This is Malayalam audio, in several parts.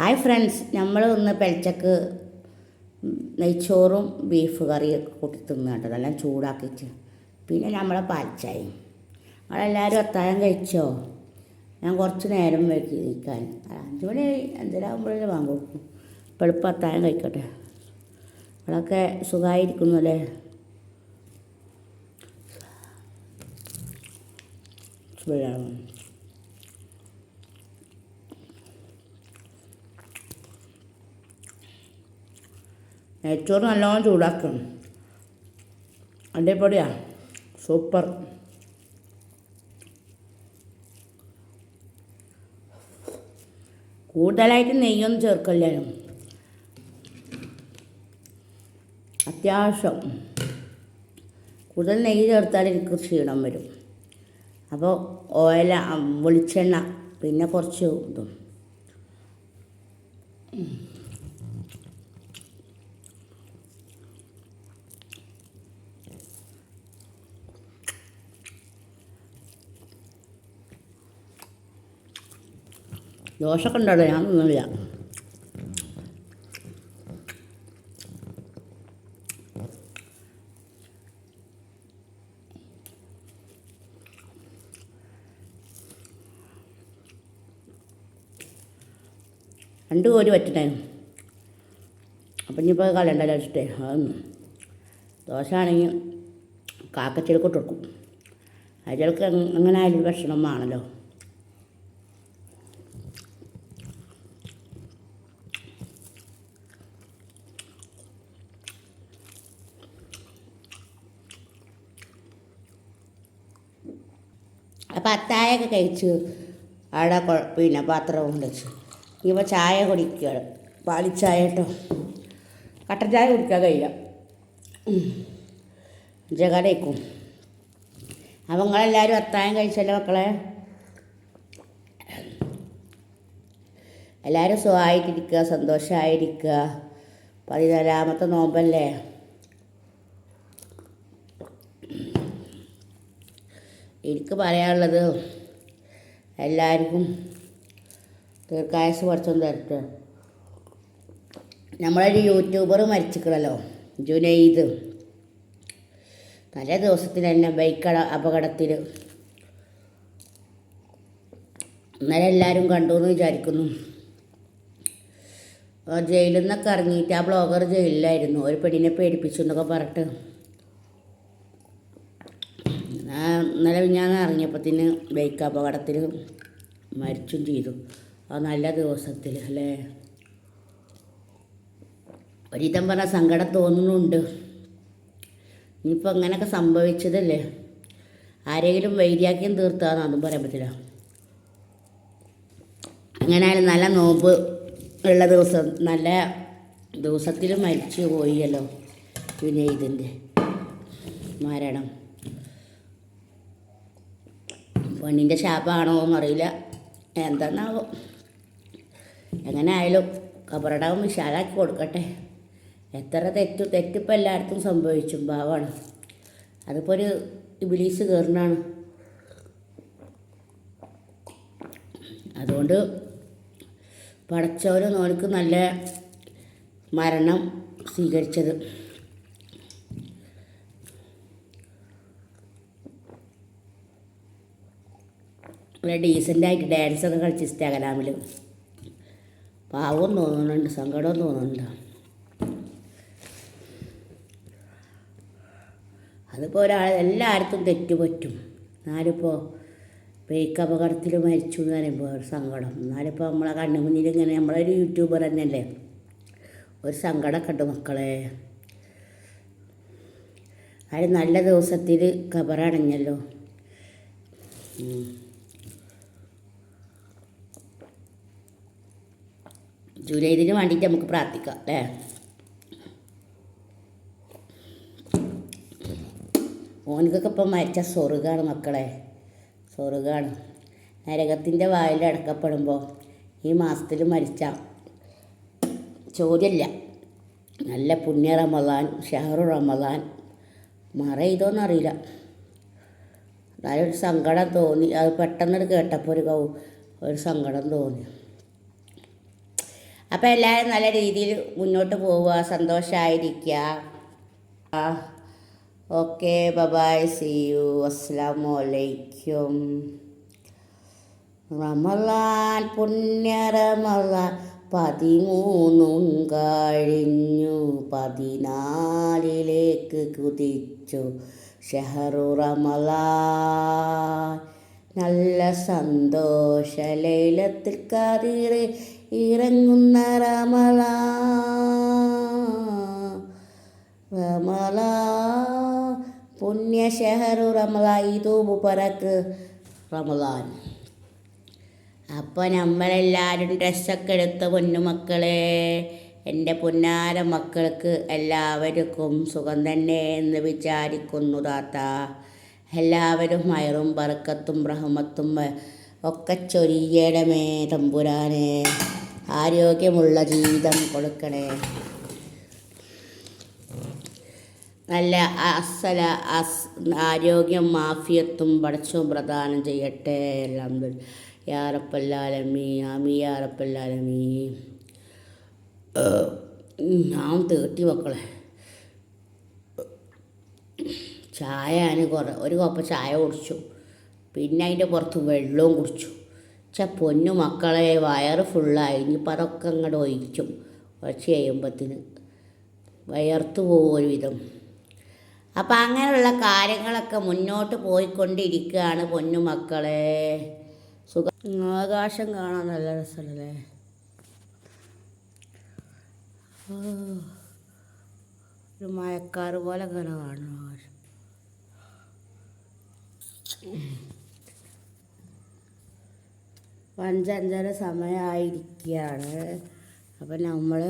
ഹായ് ഫ്രണ്ട്സ് നമ്മൾ ഇന്ന് പെൽച്ചക്ക് നെയ്ച്ചോറും ബീഫ് കറിയൊക്കെ കൂട്ടി തിന്നുന്നുണ്ട് അതെല്ലാം ചൂടാക്കിയിട്ട്. പിന്നെ നമ്മളെ പാൽച്ചായി നമ്മളെല്ലാവരും അത്താഴം കഴിച്ചോ? ഞാൻ കുറച്ച് നേരം വെക്കി നിൽക്കാൻ. അഞ്ച് മണി അഞ്ചരാകുമ്പോഴേ വാങ്ങി കൊടുക്കും. എളുപ്പം അത്താഴം കഴിക്കട്ടെ. അവളൊക്കെ സുഖമായിരിക്കുന്നു അല്ലേ? സുഖമാണ് നെയ്ച്ചോറ് നല്ലോണം ചൂടാക്കണം. അടിപൊളിയാ. സൂപ്പർ. കൂടുതലായിട്ട് നെയ്യൊന്നും ചേർക്കില്ലാലും അത്യാവശ്യം. കൂടുതൽ നെയ്യ് ചേർത്താൽ എനിക്ക് ക്ഷീണം വരും. അപ്പോൾ ഓയില വെളിച്ചെണ്ണ പിന്നെ കുറച്ച് ഇതും. ദോശയൊക്കെ ഉണ്ടല്ലോ ഞാൻ ഒന്നുമില്ല രണ്ട് കോരി പറ്റണേ അപ്പം ഇനിയിപ്പോൾ കളയണ്ടല്ലോ വെച്ചിട്ടേ അതൊന്നും. ദോശ ആണെങ്കിൽ കാക്കച്ചിലക്കൊട്ട് കൊടുക്കും. അതിലൊക്കെ എങ്ങനെ ആയാലും ഭക്ഷണം വേണമല്ലോ അപ്പം അത്തായൊക്കെ കഴിച്ച്. അവിടെ പിന്നെ പാത്രം കൊണ്ട് വെച്ച്. ഇനിയിപ്പോൾ ചായ കുടിക്കുകയാണ് പാലിച്ചായ കേട്ടോ. കട്ടൻ ചായ കുടിക്കാൻ കഴിയില്ല. ജഗടേക്കും അപ്പം നിങ്ങളെല്ലാവരും അത്തായം കഴിച്ചല്ലോ മക്കളെ? എല്ലാവരും സുഖമായിട്ടിരിക്കുക സന്തോഷമായിരിക്കുക. പതിനാലാമത്തെ നോമ്പല്ലേ? എനിക്ക് പറയാനുള്ളത് എല്ലാവർക്കും ദീർഘായുസ് കുറച്ചും തരട്ടെ. നമ്മളൊരു യൂട്യൂബർ മരിച്ചിക്കണല്ലോ ജുനൈദ്. പല ദിവസത്തിന് തന്നെ ബൈക്ക് അപകടത്തിൽ ഇന്നലെ എല്ലാവരും കണ്ടു എന്ന് വിചാരിക്കുന്നു ജയിലിൽ നിന്നൊക്കെ ഇറങ്ങിയിട്ട് ആ ബ്ലോഗർ ജയിലിലായിരുന്നു. ഒരു പെണ്ണിനെ പേടിപ്പിച്ചു എന്നൊക്കെ പറഞ്ഞിട്ട്. ഇന്നലെ ഞാൻ ഇറങ്ങിയപ്പത്തിന് ബൈക്ക് അപകടത്തിൽ മരിച്ചും ചെയ്തു. ആ നല്ല ദിവസത്തിൽ അല്ലേ? ഒരിതം പറഞ്ഞ സങ്കടം തോന്നുന്നുണ്ട്. ഇനിയിപ്പോൾ അങ്ങനെയൊക്കെ സംഭവിച്ചതല്ലേ? ആരെങ്കിലും വൈദ്യാക്യം തീർത്താന്ന്? അതും പറയാൻ പറ്റില്ല. അങ്ങനെ ആയാലും നല്ല നോമ്പ് ഉള്ള ദിവസം നല്ല ദിവസത്തിൽ മരിച്ചു പോയല്ലോ വിനീതിന്റെ മരണം. പെണ്ണിന്റെ ശാപമാണോ എന്നറിയില്ല. എന്താണാവോ എങ്ങനെ ആയാലും കബറടാവും വിശാലാക്കി കൊടുക്കട്ടെ. എത്ര തെറ്റ് തെറ്റിപ്പോൾ എല്ലായിടത്തും സംഭവിച്ചു ഭാവമാണ് അതിപ്പോൾ ഒരു ഇബിലീസ് കയറുന്നതാണ്. അതുകൊണ്ട് പടച്ചവരും നോനക്ക് നല്ല മരണം സ്വീകരിച്ചത്. നല്ല ഡീസന്റായിട്ട് ഡാൻസൊക്കെ കളിച്ച് ഇൻസ്റ്റാഗ്രാമിൽ. പാവം തോന്നുന്നുണ്ട് സങ്കടവും തോന്നുന്നുണ്ട്. അതിപ്പോൾ ഒരാൾ എല്ലായിടത്തും തെറ്റ് പറ്റും. എന്നാലിപ്പോൾ ബ്രേക്ക് അപകടത്തിൽ മരിച്ചു എന്ന് പറയുമ്പോൾ ഒരു സങ്കടം. എന്നാലിപ്പോൾ നമ്മളെ കണ്ണു മുന്നിൽ ഇങ്ങനെ നമ്മളൊരു യൂട്യൂബർ തന്നെയല്ലേ? ഒരു സങ്കടമൊക്കെ ഉണ്ട് മക്കളെ. അത് നല്ല ദിവസത്തിൽ കബറടഞ്ഞല്ലോ. ജൂലൈദിന് വേണ്ടിയിട്ട് നമുക്ക് പ്രാർത്ഥിക്കാം അല്ലേ? ഓനക്കൊക്കെ ഇപ്പം മരിച്ച സ്വർഗാണ് മക്കളെ സ്വർഗാണ്. നരകത്തിന്റെ വായിൽ അടക്കപ്പെടുമ്പോൾ ഈ മാസത്തിൽ മരിച്ച ചോദ്യമില്ല. നല്ല പുണ്യ റമദാൻ ഷഹറു റമദാൻ. മറ ചെയ്തോന്നറിയില്ല എന്നാലും ഒരു സങ്കടം തോന്നി. അത് പെട്ടെന്ന് കേട്ടപ്പോൾ ഒരു ഒരു സങ്കടം തോന്നി. അപ്പോൾ എല്ലാവരും നല്ല രീതിയിൽ മുന്നോട്ട് പോവുക സന്തോഷമായിരിക്കുക okay bye bye see you അസ്സാം വലൈക്കും റമലാൻ പുണ്യ റമലാൻ പതിമൂന്നും കഴിഞ്ഞു. പതിനാലിലേക്ക് കുതിച്ചു. ഷെഹറു റമലാൻ നല്ല സന്തോഷ ലൈലത്തിൽ കതിറ് ഇറങ്ങുന്ന രമള. റമലാ പുണ്യ ഷെഹറു റമലാ ഇതു മുബറക്ക് റമലാൻ അപ്പോൾ നമ്മളെല്ലാവരും ഡ്രസ്സൊക്കെ എടുത്ത പൊന്നുമക്കളെ എന്റെ പൊന്നാര മക്കൾക്ക് എല്ലാവർക്കും സുഖം തന്നെ എന്ന് വിചാരിക്കുന്നു താത്ത. എല്ലാവരും മയറും പറക്കത്തും റഹമത്തും ഒക്കെ ചൊരിയണമേ തമ്പുരാനെ. ആരോഗ്യമുള്ള ജീവിതം കൊടുക്കണേ. നല്ല അസല അസ് ആരോഗ്യം മാഫിയത്തും പടച്ചും പ്രദാനം ചെയ്യട്ടെ. എല്ലാം യാറപ്പല്ലാലമീ ആമി യാറപ്പല്ലാലമീ ഞാൻ തേട്ടി മക്കളെ. ചായ ഞാൻ കുറേ ഒരു കപ്പ് ചായ കുടിച്ചു. പിന്നെ അതിന്റെ പുറത്ത് വെള്ളവും കുടിച്ചു. ചെ പൊന്നു മക്കളെ വയറ് ഫുള്ളായി ഇനിയിപ്പോൾ അതൊക്കെ അങ്ങോട്ട് ഒഴിക്കും. കുറച്ച് കഴിയുമ്പത്തിന് വയർത്ത് പോകും ഒരുവിധം. അപ്പം അങ്ങനെയുള്ള കാര്യങ്ങളൊക്കെ മുന്നോട്ട് പോയിക്കൊണ്ടിരിക്കുകയാണ് പൊന്നു മക്കളെ. സുഖം ആകാശം കാണാൻ നല്ല രസമല്ലേ? ഒരു മയക്കാറ് പോലെ ഇങ്ങനെ ആകാശം. അഞ്ചഞ്ചര സമയമായിരിക്കുകയാണ്. അപ്പം നമ്മൾ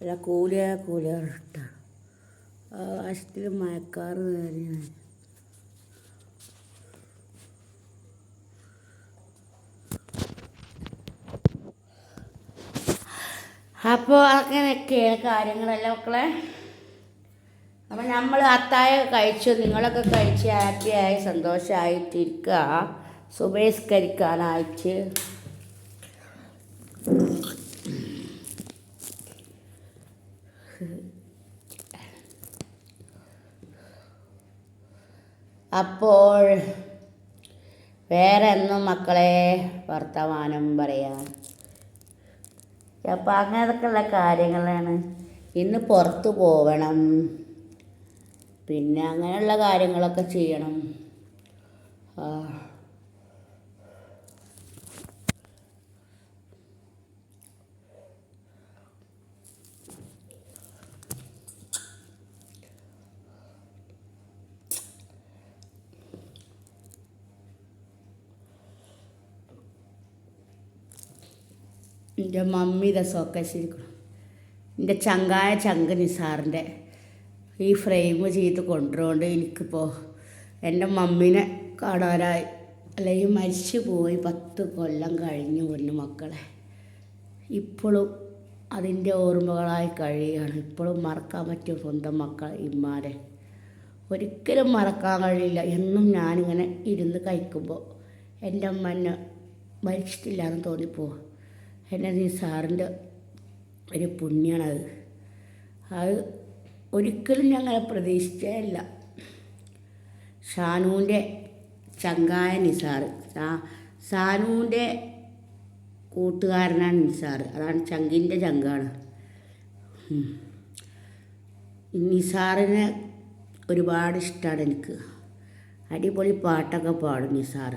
കൂലിയായ കൂലിയ കൂലിയ ഇട്ടാണ് ആകാശത്തിൽ മയക്കാറ് കയറിയാണ്. അപ്പോൾ അങ്ങനെയൊക്കെയാണ് കാര്യങ്ങളെല്ലാം മക്കളെ. അപ്പം നമ്മൾ അത്തായ കഴിച്ചു നിങ്ങളൊക്കെ കഴിച്ച് ഹാപ്പിയായി സന്തോഷമായിട്ടിരിക്കുക സുബേസ്കരിക്കാനായിട്ട് അപ്പോൾ വേറെ എന്നും മക്കളെ വർത്തമാനം പറയാം. അപ്പം അങ്ങനെയൊക്കെയുള്ള കാര്യങ്ങളാണ്. ഇന്ന് പുറത്ത് പോവണം. പിന്നെ അങ്ങനെയുള്ള കാര്യങ്ങളൊക്കെ ചെയ്യണം. എന്റെ മമ്മി ഇതാ സോക്കേശിരിക്കണം എന്റെ ചങ്കായ ചങ്ക് നിസാറിന്റെ ഈ ഫ്രെയിം ചെയ്ത് കൊണ്ടുപോകൊണ്ട് എനിക്കിപ്പോൾ എന്റെ മമ്മീനെ കാണാനായി അല്ലെങ്കിൽ മരിച്ചു പോയി പത്ത് കൊല്ലം കഴിഞ്ഞു കൊണ്ട് മക്കളെ. ഇപ്പോഴും അതിന്റെ ഓർമ്മകളായി കഴിയുകയാണ്. ഇപ്പോഴും മറക്കാൻ പറ്റിയ സ്വന്തം മക്കൾ ഇമ്മാരെ ഒരിക്കലും മറക്കാൻ കഴിയില്ല. എന്നും ഞാനിങ്ങനെ ഇരുന്ന് കഴിക്കുമ്പോൾ എന്റെ അമ്മ എന്നെ മരിച്ചിട്ടില്ല എന്ന് തോന്നിപ്പോവും. എന്റെ സാറിന്റെ ഒരു പുണ്യമാണത് അത് ഒരിക്കലും ഞങ്ങളെ പ്രതീക്ഷിച്ചേ ഇല്ല ഷാനൂന്റെ ചങ്കായ നിസാർ സാനുവിന്റെ കൂട്ടുകാരനാണ് നിസാറ് അതാണ് ചങ്കിന്റെ ചങ്കാണ്. നിസാറിനെ ഒരുപാട് ഇഷ്ടമാണ് എനിക്ക്. അടിപൊളി പാട്ടൊക്കെ പാടും നിസാർ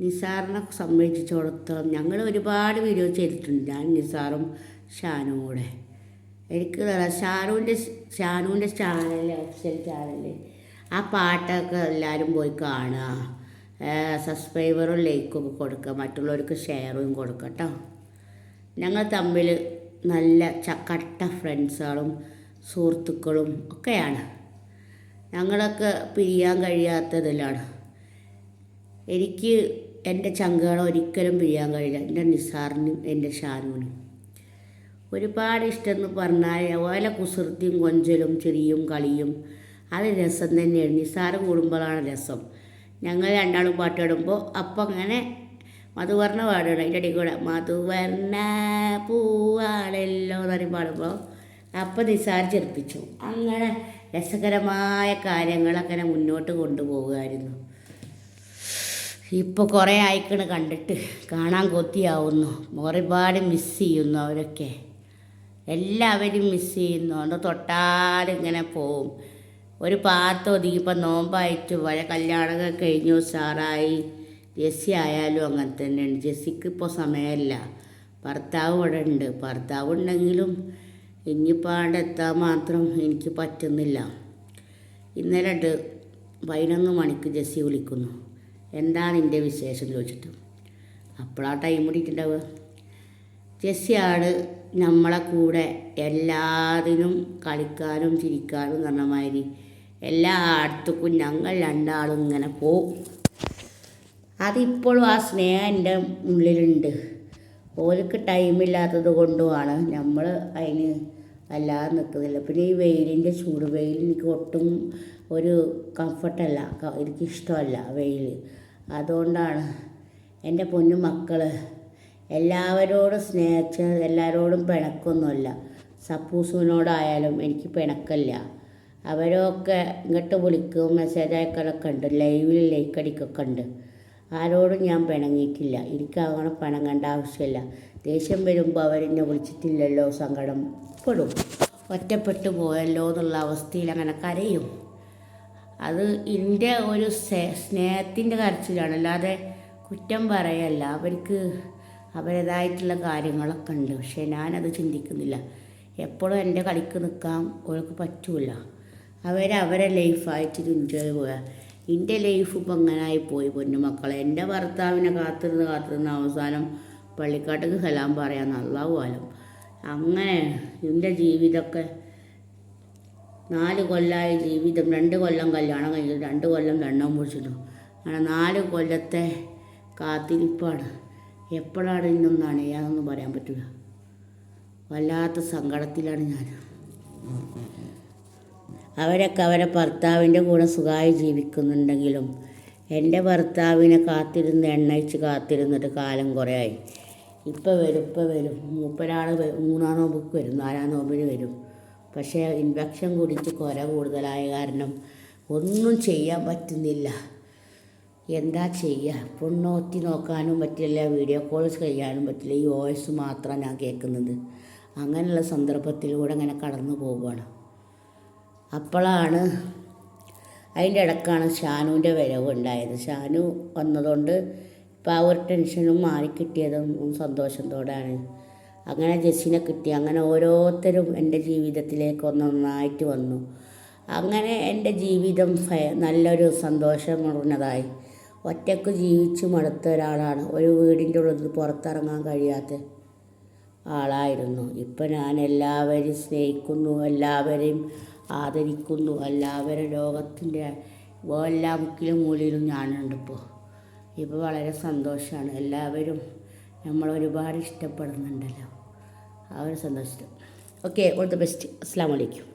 നിസാറിനെ സംബന്ധിച്ചിടത്തോളം ഞങ്ങൾ ഒരുപാട് വീഡിയോ ചെയ്തിട്ടുണ്ട്. ഞാൻ നിസാറും ഷാനും കൂടെ എനിക്ക് ഷാനുവിന്റെ ഷാനുവിന്റെ ചാനൽ ഒഫീഷ്യൽ ചാനൽ ആ പാട്ടൊക്കെ എല്ലാവരും പോയി കാണുക. സബ്സ്ക്രൈബറും ലൈക്കും ഒക്കെ കൊടുക്കുക. മറ്റുള്ളവർക്ക് ഷെയറും കൊടുക്കുക കേട്ടോ ഞങ്ങൾ തമ്മിൽ നല്ല ചക്കട്ട ഫ്രണ്ട്സുകളും സുഹൃത്തുക്കളും ഒക്കെയാണ്. ഞങ്ങളൊക്കെ പിരിയാൻ കഴിയാത്തതിലാണ്. എനിക്ക് എന്റെ ചങ്കുകളെ ഒരിക്കലും പിരിയാൻ കഴിയില്ല. എന്റെ നിസാറിനും എന്റെ ഷാനുവിനും ഒരുപാട് ഇഷ്ടമെന്ന് പറഞ്ഞാൽ ഓല കുസൃത്തിയും കൊഞ്ചലും ചെറിയും കളിയും അത് രസം തന്നെയാണ്. നിസാറ് കൂടുമ്പോഴാണ് രസം. ഞങ്ങൾ രണ്ടാളും പാട്ടിടുമ്പോൾ അപ്പം അങ്ങനെ മധുവർണ പാടുകയാണ്. അതിന്റെ ഇടയിൽ കൂടെ മധുവർണ പൂവാണല്ലോ എന്ന് പാടുമ്പോൾ അപ്പം നിസാർ ചെറുപ്പിച്ചു അങ്ങനെ രസകരമായ കാര്യങ്ങളൊക്കെ മുന്നോട്ട് കൊണ്ടുപോകുമായിരുന്നു ഇപ്പോൾ കുറേ ആയിക്കണ് കണ്ടിട്ട് കാണാൻ കൊത്തിയാവുന്നു ഒരുപാട് മിസ് ചെയ്യുന്നു അവരൊക്കെ. എല്ലാവരും മിസ് ചെയ്യുന്നു. അത് തൊട്ടാലിങ്ങനെ പോവും. ഒരു പാത്ത് ഒതുങ്ങിയപ്പോൾ നോമ്പായിട്ട്. പഴയ കല്യാണമൊക്കെ കഴിഞ്ഞു. സാറായി ജെസ്സി ആയാലും അങ്ങനെ തന്നെയാണ്. ജെസ്സിക്ക് ഇപ്പോൾ സമയമല്ല. ഭർത്താവ് ഇവിടെ ഉണ്ട്. ഭർത്താവ് ഉണ്ടെങ്കിലും ഇനിയിപ്പോൾ എത്താൻ മാത്രം എനിക്ക് പറ്റുന്നില്ല. ഇന്നലെ പതിനൊന്ന് മണിക്ക് ജെസ്സി വിളിക്കുന്നു. എന്താ നിന്റെ വിശേഷം ചോദിച്ചിട്ട്. അപ്പോഴാ ടൈം കൂടിയിട്ടുണ്ടാവുക ജെസ്സിയാണ് നമ്മളെ കൂടെ എല്ലാത്തിനും കളിക്കാനും ചിരിക്കാനും പറഞ്ഞ മാതിരി എല്ലായിടത്തേക്കും ഞങ്ങൾ രണ്ടാളും ഇങ്ങനെ പോവും. അതിപ്പോഴും ആ സ്നേഹം എന്റെ ഉള്ളിലുണ്ട്. ഓർക്ക് ടൈമില്ലാത്തത് കൊണ്ടുമാണ് നമ്മൾ അതിന് അല്ലാതെ നിൽക്കുന്നില്ല പിന്നെ ഈ വെയിലിന്റെ ചൂട് വെയിൽ എനിക്ക് ഒട്ടും ഒരു കംഫർട്ടല്ല എനിക്കിഷ്ടമല്ല വെയിൽ. അതുകൊണ്ടാണ് എന്റെ പൊന്നു മക്കൾ എല്ലാവരോടും സ്നേഹിച്ച് എല്ലാവരോടും പിണക്കൊന്നുമല്ല. സപ്പൂസുവിനോടായാലും എനിക്ക് പിണക്കല്ല. അവരൊക്കെ ഇങ്ങോട്ട് വിളിക്കും മെസ്സേജ് അയക്കലൊക്കെ ഉണ്ട് ലൈവിൽ ലൈക്ക് അടിക്കൊക്കെ ഉണ്ട്. ആരോടും ഞാൻ പിണങ്ങിയിട്ടില്ല. എനിക്ക് അങ്ങനെ പിണങ്ങേണ്ട ആവശ്യമില്ല. ദേഷ്യം വരുമ്പോൾ അവരെന്നെ വിളിച്ചിട്ടില്ലല്ലോ സങ്കടം പെടും. ഒറ്റപ്പെട്ടു പോയല്ലോ എന്നുള്ള അവസ്ഥയിൽ അങ്ങനെ കരയും. അത് എന്റെ ഒരു സ്നേ- സ്നേഹത്തിന്റെ കരച്ചിലാണ്. അല്ലാതെ കുറ്റം പറയല്ല. അവർക്ക് അവരേതായിട്ടുള്ള കാര്യങ്ങളൊക്കെ ഉണ്ട്. പക്ഷേ ഞാനത് ചിന്തിക്കുന്നില്ല. എപ്പോഴും എന്റെ കളിക്ക് നിൽക്കാൻ അവർക്ക് പറ്റൂല. അവരവരെ അവരെ ലൈഫായിട്ട് എൻജോയ് പോയാൽ എന്റെ ലൈഫ് ഇപ്പം അങ്ങനായി പോയി പൊന്നു മക്കളെ. എന്റെ ഭർത്താവിനെ കാത്തിരുന്ന് കാത്തിരുന്ന് അവസാനം പള്ളിക്കാട്ടേക്ക് സലാം പറയാൻ നല്ലാവുമല്ലോ അങ്ങനെ എന്റെ ജീവിതമൊക്കെ നാല് കൊല്ലമായി ജീവിതം രണ്ട് കൊല്ലം കല്യാണം കഴിഞ്ഞു രണ്ട് കൊല്ലം വെണ്ണം പൊടിച്ചിട്ടു അങ്ങനെ നാല് കൊല്ലത്തെ കാത്തിരിപ്പാണ്. എപ്പോഴാണ് ഇന്നൊന്ന് അണയാന്നൊന്നും പറയാൻ പറ്റില്ല. വല്ലാത്ത സങ്കടത്തിലാണ് ഞാൻ. അവരൊക്കെ അവരെ ഭർത്താവിന്റെ കൂടെ സുഖമായി ജീവിക്കുന്നുണ്ടെങ്കിലും എന്റെ ഭർത്താവിനെ കാത്തിരുന്ന് എണ്ണയിച്ച് കാത്തിരുന്നിട്ട് കാലം കുറേ ആയി. ഇപ്പം വരും ഇപ്പം വരും. മൂപ്പരാൾ മൂന്നാം നോമ്പ് വരും നാലാം നോമ്പിന് വരും. പക്ഷേ ഇൻഫെക്ഷൻ കുടിച്ച് കുര കൂടുതലായ കാരണം ഒന്നും ചെയ്യാൻ പറ്റുന്നില്ല. എന്താ ചെയ്യുക പൊണ്ണോത്തി നോക്കാനും പറ്റില്ല വീഡിയോ കോൾ ചെയ്യാനും പറ്റില്ല ഈ വോയിസ് മാത്രമാണ് ഞാൻ കേൾക്കുന്നത്. അങ്ങനെയുള്ള സന്ദർഭത്തിലൂടെ അങ്ങനെ കടന്നു പോവുകയാണ്. അപ്പോഴാണ് അതിന്റെ ഇടക്കാണ് ഷാനുവിന്റെ വരവ് ഉണ്ടായത്. ഷാനു വന്നതുകൊണ്ട് ഇപ്പോൾ ആ ഒരു ടെൻഷനും മാറിക്കിട്ടിയതും സന്തോഷത്തോടെയാണ്. അങ്ങനെ ജെസ്സിനെ കിട്ടി. അങ്ങനെ ഓരോരുത്തരും എന്റെ ജീവിതത്തിലേക്ക് ഒന്നൊന്നായിട്ട് വന്നു. അങ്ങനെ എന്റെ ജീവിതം നല്ലൊരു സന്തോഷം നിറഞ്ഞതായി. ഒറ്റയ്ക്ക് ജീവിച്ച് മടുത്ത ഒരാളാണ്. ഒരു വീടിന്റെ ഉള്ളിൽ പുറത്തിറങ്ങാൻ കഴിയാത്ത ആളായിരുന്നു. ഇപ്പം ഞാൻ എല്ലാവരെയും സ്നേഹിക്കുന്നു എല്ലാവരെയും ആദരിക്കുന്നു എല്ലാവരും ലോകത്തിന്റെ എല്ലാ മുക്കിലും മൂലയിലും ഞാനുണ്ട് ഇപ്പോൾ ഇപ്പോൾ വളരെ സന്തോഷമാണ്. എല്ലാവരും നമ്മളൊരുപാട് ഇഷ്ടപ്പെടുന്നുണ്ടല്ലോ. ആ ഒരു സന്തോഷം ഓക്കെ ഓൾ ദി ബെസ്റ്റ് അസ്സാം വലൈക്കും